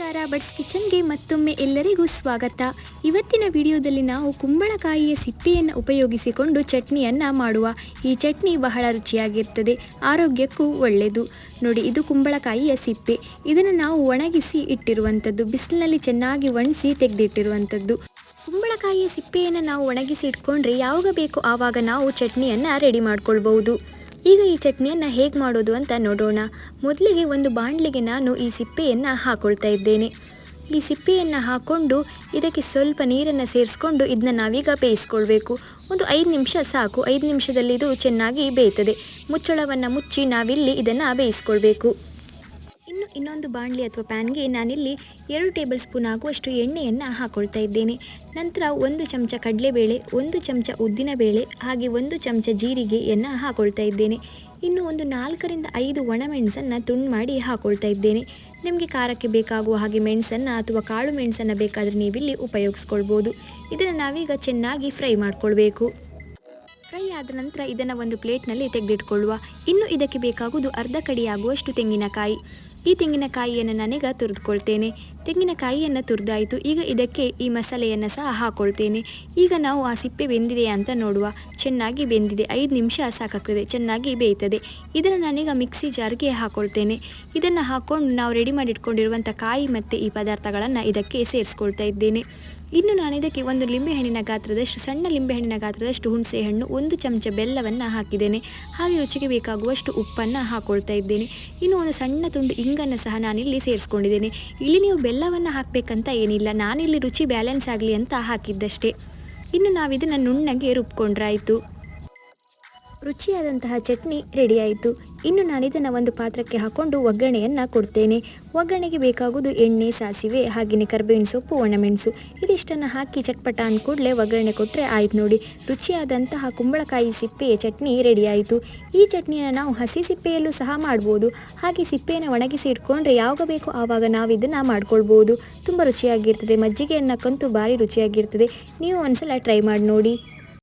ನಮಸ್ಕಾರ ಬಡ್ಸ್ ಕಿಚನ್ಗೆ ಮತ್ತೊಮ್ಮೆ ಎಲ್ಲರಿಗೂ ಸ್ವಾಗತ. ಇವತ್ತಿನ ವಿಡಿಯೋದಲ್ಲಿ ನಾವು ಕುಂಬಳಕಾಯಿಯ ಸಿಪ್ಪೆಯನ್ನು ಉಪಯೋಗಿಸಿಕೊಂಡು ಚಟ್ನಿಯನ್ನು ಮಾಡುವ. ಈ ಚಟ್ನಿ ಬಹಳ ರುಚಿಯಾಗಿರ್ತದೆ, ಆರೋಗ್ಯಕ್ಕೂ ಒಳ್ಳೆಯದು. ನೋಡಿ, ಇದು ಕುಂಬಳಕಾಯಿಯ ಸಿಪ್ಪೆ. ಇದನ್ನು ನಾವು ಒಣಗಿಸಿ ಇಟ್ಟಿರುವಂಥದ್ದು ಬಿಸಿಲಿನಲ್ಲಿ ಚೆನ್ನಾಗಿ ಒಣಸಿ ತೆಗೆದಿಟ್ಟಿರುವಂಥದ್ದು ಕುಂಬಳಕಾಯಿಯ ಸಿಪ್ಪೆಯನ್ನು ನಾವು ಒಣಗಿಸಿ ಇಟ್ಕೊಂಡ್ರೆ ಯಾವಾಗ ಬೇಕು ಆವಾಗ ನಾವು ಚಟ್ನಿಯನ್ನು ರೆಡಿ ಮಾಡ್ಕೊಳ್ಬಹುದು. ಈಗ ಈ ಚಟ್ನಿಯನ್ನು ಹೇಗೆ ಮಾಡೋದು ಅಂತ ನೋಡೋಣ. ಮೊದಲಿಗೆ ಒಂದು ಬಾಣಲಿಗೆ ನಾನು ಈ ಸಿಪ್ಪೆಯನ್ನು ಹಾಕೊಳ್ತಾ ಇದ್ದೇನೆ. ಈ ಸಿಪ್ಪೆಯನ್ನು ಹಾಕ್ಕೊಂಡು ಇದಕ್ಕೆ ಸ್ವಲ್ಪ ನೀರನ್ನು ಸೇರಿಸ್ಕೊಂಡು ಇದನ್ನ ನಾವೀಗ ಬೇಯಿಸ್ಕೊಳ್ಬೇಕು. ಒಂದು ಐದು ನಿಮಿಷ ಸಾಕು. ಐದು ನಿಮಿಷದಲ್ಲಿ ಇದು ಚೆನ್ನಾಗಿ ಬೇಯ್ತದೆ. ಮುಚ್ಚಳವನ್ನು ಮುಚ್ಚಿ ನಾವಿಲ್ಲಿ ಇದನ್ನು ಬೇಯಿಸ್ಕೊಳ್ಬೇಕು. ಇನ್ನು ಇನ್ನೊಂದು ಬಾಣಲಿ ಅಥವಾ ಪ್ಯಾನ್ಗೆ ನಾನಿಲ್ಲಿ ಎರಡು ಟೇಬಲ್ ಸ್ಪೂನ್ ಆಗುವಷ್ಟು ಎಣ್ಣೆಯನ್ನು ಹಾಕೊಳ್ತಾ ಇದ್ದೇನೆ. ನಂತರ ಒಂದು ಚಮಚ ಕಡಲೆಬೇಳೆ, ಒಂದು ಚಮಚ ಉದ್ದಿನಬೇಳೆ ಹಾಗೆ ಒಂದು ಚಮಚ ಜೀರಿಗೆಯನ್ನು ಹಾಕೊಳ್ತಾ ಇದ್ದೇನೆ. ಇನ್ನು ಒಂದು ನಾಲ್ಕರಿಂದ ಐದು ಒಣಮೆಣಸನ್ನು ತುಂಡು ಮಾಡಿ ಹಾಕೊಳ್ತಾ ಇದ್ದೇನೆ. ನಿಮಗೆ ಖಾರಕ್ಕೆ ಬೇಕಾಗುವ ಹಾಗೆ ಮೆಣಸನ್ನು ಅಥವಾ ಕಾಳು ಮೆಣಸನ್ನು ಬೇಕಾದರೆ ನೀವಿಲ್ಲಿ ಉಪಯೋಗಿಸ್ಕೊಳ್ಬೋದು. ಇದನ್ನು ನಾವೀಗ ಚೆನ್ನಾಗಿ ಫ್ರೈ ಮಾಡಿಕೊಳ್ಬೇಕು. ಫ್ರೈ ಆದ ನಂತರ ಇದನ್ನು ಒಂದು ಪ್ಲೇಟ್ನಲ್ಲಿ ತೆಗೆದಿಟ್ಕೊಳ್ಳುವ. ಇನ್ನು ಇದಕ್ಕೆ ಬೇಕಾಗುವುದು ಅರ್ಧ ಕಡಿಯಾಗುವಷ್ಟು ತೆಂಗಿನಕಾಯಿ. ಈ ತೆಂಗಿನಕಾಯಿಯನ್ನು ನಾನೀಗ ತುರಿದುಕೊಳ್ತೇನೆ. ತೆಂಗಿನಕಾಯಿಯನ್ನು ತುರಿದಾಯಿತು, ಈಗ ಇದಕ್ಕೆ ಈ ಮಸಾಲೆಯನ್ನು ಸಹ ಹಾಕೊಳ್ತೇನೆ. ಈಗ ನಾವು ಆ ಸಿಪ್ಪೆ ಬೆಂದಿದೆ ಅಂತ ನೋಡುವ. ಚೆನ್ನಾಗಿ ಬೆಂದಿದೆ, ಐದು ನಿಮಿಷ ಸಾಕಾಗ್ತದೆ, ಚೆನ್ನಾಗಿ ಬೇಯ್ತದೆ. ಇದನ್ನು ನಾನೀಗ ಮಿಕ್ಸಿ ಜಾರ್ಗೆ ಹಾಕೊಳ್ತೇನೆ. ಇದನ್ನು ಹಾಕ್ಕೊಂಡು ನಾವು ರೆಡಿ ಮಾಡಿ ಇಟ್ಕೊಂಡಿರುವಂಥ ಕಾಯಿ ಮತ್ತು ಈ ಪದಾರ್ಥಗಳನ್ನು ಇದಕ್ಕೆ ಸೇರಿಸ್ಕೊಳ್ತಾ ಇದ್ದೇನೆ. ಇನ್ನು ನಾನು ಇದಕ್ಕೆ ಒಂದು ಲಿಂಬೆಹಣ್ಣಿನ ಗಾತ್ರದಷ್ಟು ಸಣ್ಣ ಲಿಂಬೆಹಣ್ಣಿನ ಗಾತ್ರದಷ್ಟು ಹುಣಸೆ ಹಣ್ಣು, ಒಂದು ಚಮಚ ಬೆಲ್ಲವನ್ನು ಹಾಕಿದ್ದೇನೆ. ಹಾಗೆ ರುಚಿಗೆ ಬೇಕಾಗುವಷ್ಟು ಉಪ್ಪನ್ನು ಹಾಕೊಳ್ತಾ ಇದ್ದೇನೆ. ಇನ್ನು ಒಂದು ಸಣ್ಣ ತುಂಡು ಇಂಗನ್ನು ಸಹ ನಾನಿಲ್ಲಿ ಸೇರಿಸ್ಕೊಂಡಿದ್ದೇನೆ. ಇಲ್ಲಿ ನೀವು ಬೆಲ್ಲವನ್ನು ಹಾಕಬೇಕಂತ ಏನಿಲ್ಲ, ನಾನಿಲ್ಲಿ ರುಚಿ ಬ್ಯಾಲೆನ್ಸ್ ಆಗಲಿ ಅಂತ ಹಾಕಿದ್ದಷ್ಟೇ. ಇನ್ನು ನಾವಿದನ್ನು ನುಣ್ಣಗೆ ರುಬ್ಕೊಂಡ್ರಾಯಿತು. ರುಚಿಯಾದಂತಹ ಚಟ್ನಿ ರೆಡಿಯಾಯಿತು. ಇನ್ನು ನಾನು ಇದನ್ನು ಒಂದು ಪಾತ್ರಕ್ಕೆ ಹಾಕ್ಕೊಂಡು ಒಗ್ಗರಣೆಯನ್ನು ಕೊಡ್ತೇನೆ. ಒಗ್ಗರಣೆಗೆ ಬೇಕಾಗುವುದು ಎಣ್ಣೆ, ಸಾಸಿವೆ, ಹಾಗೆಯೇ ಕರ್ಬೇವಿನ ಸೊಪ್ಪು, ಒಣಮೆಣಸು. ಇದಿಷ್ಟನ್ನು ಹಾಕಿ ಚಟ್ಪಟ ಅಂದ ಕೂಡಲೇ ಒಗ್ಗರಣೆ ಕೊಟ್ಟರೆ ಆಯ್ತು ನೋಡಿ. ರುಚಿಯಾದಂತಹ ಕುಂಬಳಕಾಯಿ ಸಿಪ್ಪೆಯ ಚಟ್ನಿ ರೆಡಿಯಾಯಿತು. ಈ ಚಟ್ನಿಯನ್ನು ನಾವು ಹಸಿ ಸಿಪ್ಪೆಯಲ್ಲೂ ಸಹ ಮಾಡ್ಬೋದು. ಹಾಗೆ ಸಿಪ್ಪೆಯನ್ನು ಒಣಗಿಸಿ ಇಟ್ಕೊಂಡ್ರೆ ಯಾವಾಗ ಬೇಕೋ ಆವಾಗ ನಾವು ಇದನ್ನು ಮಾಡ್ಕೊಳ್ಬೋದು. ತುಂಬ ರುಚಿಯಾಗಿರ್ತದೆ. ಮಜ್ಜಿಗೆಯನ್ನು ಕಂತು ಭಾರಿ ರುಚಿಯಾಗಿರ್ತದೆ. ನೀವು ಒಂದ್ಸಲ ಟ್ರೈ ಮಾಡಿ ನೋಡಿ.